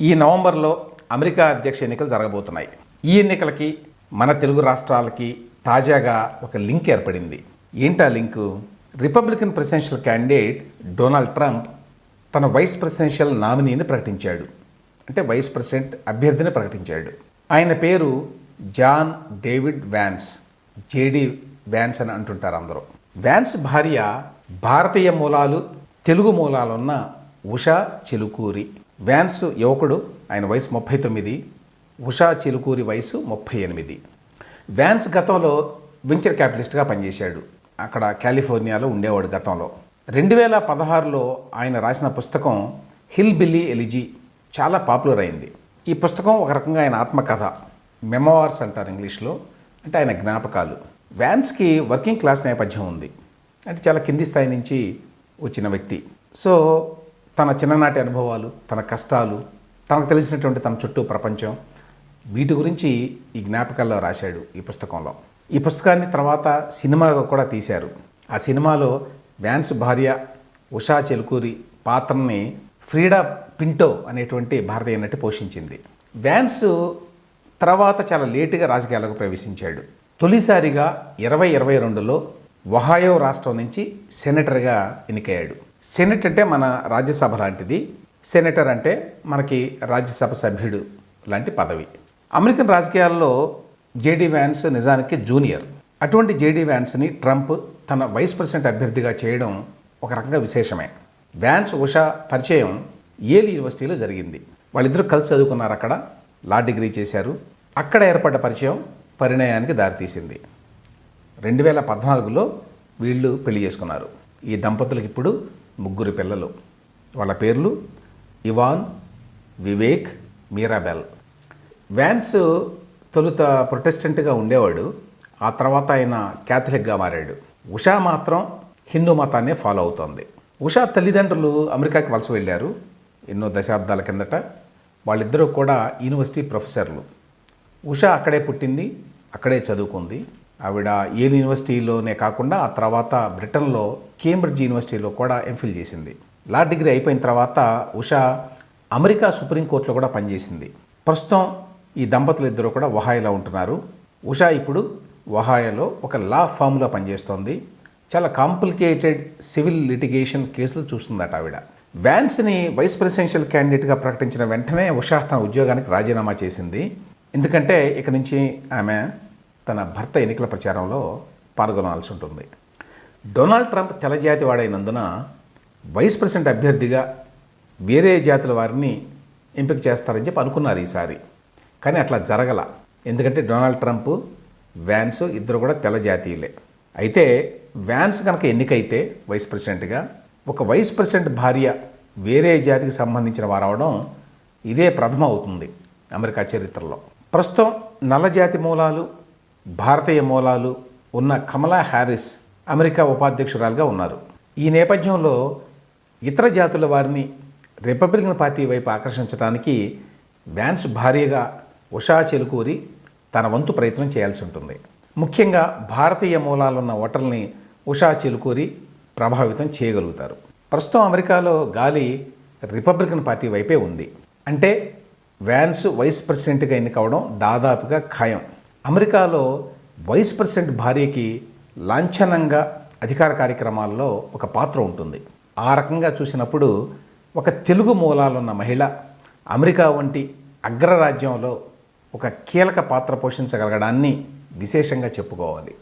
ఈ నవంబర్లో అమెరికా అధ్యక్ష ఎన్నికలు జరగబోతున్నాయి. ఈ ఎన్నికలకి మన తెలుగు రాష్ట్రాలకి తాజాగా ఒక లింక్ ఏర్పడింది. ఏంటా link? Republican presidential candidate Donald Trump తన వైస్ ప్రెసిడెన్షియల్ నామినీని ప్రకటించాడు. అంటే వైస్ ప్రెసిడెంట్ అభ్యర్థిని ప్రకటించాడు. ఆయన పేరు John David Vance JD Vance అని అంటుంటారు అందరూ. వ్యాన్స్ భార్య భారతీయ మూలాలు తెలుగు మూలాలున్న ఉషా చెలుకూరి. వ్యాన్స్ యువకుడు ఆయన వయసు ముప్పై తొమ్మిది ఉషా చిలుకూరి వయసు ముప్పై ఎనిమిది. వ్యాన్స్ గతంలో వెంచర్ క్యాపిటలిస్ట్గా పనిచేశాడు. అక్కడ కాలిఫోర్నియాలో ఉండేవాడు గతంలో. రెండు వేల పదహారులో ఆయన రాసిన పుస్తకం హిల్ బిల్లీ ఎలిజీ చాలా పాపులర్ అయింది. ఈ పుస్తకం ఒక రకంగా ఆయన ఆత్మకథ మెమోవార్స్ అంటారు ఇంగ్లీష్లో అంటే ఆయన జ్ఞాపకాలు. వ్యాన్స్కి వర్కింగ్ క్లాస్ నేపథ్యం ఉంది. అంటే చాలా కింది స్థాయి నుంచి వచ్చిన వ్యక్తి. సో తన చిన్ననాటి అనుభవాలు తన కష్టాలు తనకు తెలిసినటువంటి తన చుట్టూ ప్రపంచం వీటి గురించి ఈ జ్ఞాపకాల్లో రాశాడు ఈ పుస్తకంలో. ఈ పుస్తకాన్ని తర్వాత సినిమాగా కూడా తీశారు. ఆ సినిమాలో వ్యాన్స్ భార్య ఉషా చెలుకూరి పాత్రని ఫ్రీడా పింటో అనేటువంటి భారతీయ నటి పోషించింది. వ్యాన్స్ తర్వాత చాలా లేటుగా రాజకీయాలకు ప్రవేశించాడు. తొలిసారిగా ఇరవై ఇరవై రెండులో ఒహాయో రాష్ట్రం నుంచి సెనేటర్గా ఎన్నికయ్యాడు. సెనెట్ అంటే మన రాజ్యసభ లాంటిది. సెనేటర్ అంటే మనకి రాజ్యసభ సభ్యుడు లాంటి పదవి. అమెరికన్ రాజకీయాల్లో జేడీ వ్యాన్స్ నిజానికి జూనియర్. అటువంటి జేడీ వ్యాన్స్ని ట్రంప్ తన వైస్ ప్రెసిడెంట్ అభ్యర్థిగా చేయడం ఒక రకంగా విశేషమే. వ్యాన్స్ ఉషా పరిచయం ఏల్ యూనివర్సిటీలో జరిగింది. వాళ్ళిద్దరూ కలిసి చదువుకున్నారు అక్కడ లా డిగ్రీ చేశారు. అక్కడ ఏర్పడ్డ పరిచయం పరిణయానికి దారితీసింది. రెండు వేల పద్నాలుగులో వీళ్ళు పెళ్ళి చేసుకున్నారు. ఈ దంపతులకు ఇప్పుడు ముగ్గురు పిల్లలు. వాళ్ళ పేర్లు ఇవాన్ వివేక్ మీరాబెల్. వ్యాన్స్ తొలుత ప్రొటెస్టెంట్గా ఉండేవాడు. ఆ తర్వాత ఆయన క్యాథలిక్గా మారాడు. ఉషా మాత్రం హిందూ మతాన్నే ఫాలో అవుతోంది. ఉషా తల్లిదండ్రులు అమెరికాకి వలస వెళ్ళారు. ఎన్నో దశాబ్దాల కిందట వాళ్ళిద్దరూ కూడా యూనివర్సిటీ ప్రొఫెసర్లు. ఉషా అక్కడే పుట్టింది అక్కడే చదువుకుంది. ఆవిడ ఏల్ యూనివర్సిటీలోనే కాకుండా ఆ తర్వాత బ్రిటన్లో కేంబ్రిడ్జ్ యూనివర్సిటీలో కూడా ఎంఫిల్ చేసింది. లా డిగ్రీ అయిపోయిన తర్వాత ఉషా అమెరికా సుప్రీంకోర్టులో కూడా పనిచేసింది. ప్రస్తుతం ఈ దంపతులు ఇద్దరు కూడా ఒహాయోలో ఉంటున్నారు. ఉషా ఇప్పుడు వహాయలో ఒక లా ఫామ్లో పనిచేస్తోంది. చాలా కాంప్లికేటెడ్ సివిల్ లిటిగేషన్ కేసులు చూస్తుందట ఆవిడ. వ్యాన్స్ని వైస్ ప్రెసిడెన్షియల్ క్యాండిడేట్గా ప్రకటించిన వెంటనే ఉషా తన ఉద్యోగానికి రాజీనామా చేసింది. ఎందుకంటే ఇక నుంచి ఆమె తన భర్త ఎన్నికల ప్రచారంలో పాల్గొనాల్సి ఉంటుంది. డొనాల్డ్ ట్రంప్ తెల్లజాతి వాడైనందున వైస్ ప్రెసిడెంట్ అభ్యర్థిగా వేరే జాతుల వారిని ఎంపిక చేస్తారని చెప్పి అనుకున్నారు ఈసారి. కానీ అట్లా జరగల. ఎందుకంటే డొనాల్డ్ ట్రంప్ వ్యాన్స్ ఇద్దరు కూడా తెల్ల జాతీయులే అయితే వ్యాన్స్ కనుక ఎన్నికైతే వైస్ ప్రెసిడెంట్గా ఒక వైస్ ప్రెసిడెంట్ భార్య వేరే జాతికి సంబంధించిన వారు అవడం ఇదే ప్రథమ అవుతుంది అమెరికా చరిత్రలో. ప్రస్తుతం నల్లజాతి మూలాలు భారతీయ మూలాలు ఉన్న కమలా హ్యారిస్ అమెరికా ఉపాధ్యక్షురాలుగా ఉన్నారు. ఈ నేపథ్యంలో ఇతర జాతుల వారిని రిపబ్లికన్ పార్టీ వైపు ఆకర్షించడానికి వ్యాన్స్ భార్యగా ఉషా చెలుకూరి తన వంతు ప్రయత్నం చేయాల్సి ఉంటుంది. ముఖ్యంగా భారతీయ మూలాలున్న ఓటర్ని ఉషా చెలుకూరి ప్రభావితం చేయగలుగుతారు. ప్రస్తుతం అమెరికాలో గాలి రిపబ్లికన్ పార్టీ వైపే ఉంది. అంటే వ్యాన్స్ వైస్ ప్రెసిడెంట్గా ఎన్నికవడం దాదాపుగా ఖాయం. అమెరికాలో వైస్ ప్రెసిడెంట్ భార్యకి లాంఛనంగా అధికార కార్యక్రమాల్లో ఒక పాత్ర ఉంటుంది. ఆ రకంగా చూసినప్పుడు ఒక తెలుగు మూలాలున్న మహిళ అమెరికా వంటి అగ్రరాజ్యంలో ఒక కీలక పాత్ర పోషించగలగడాన్ని విశేషంగా చెప్పుకోవాలి.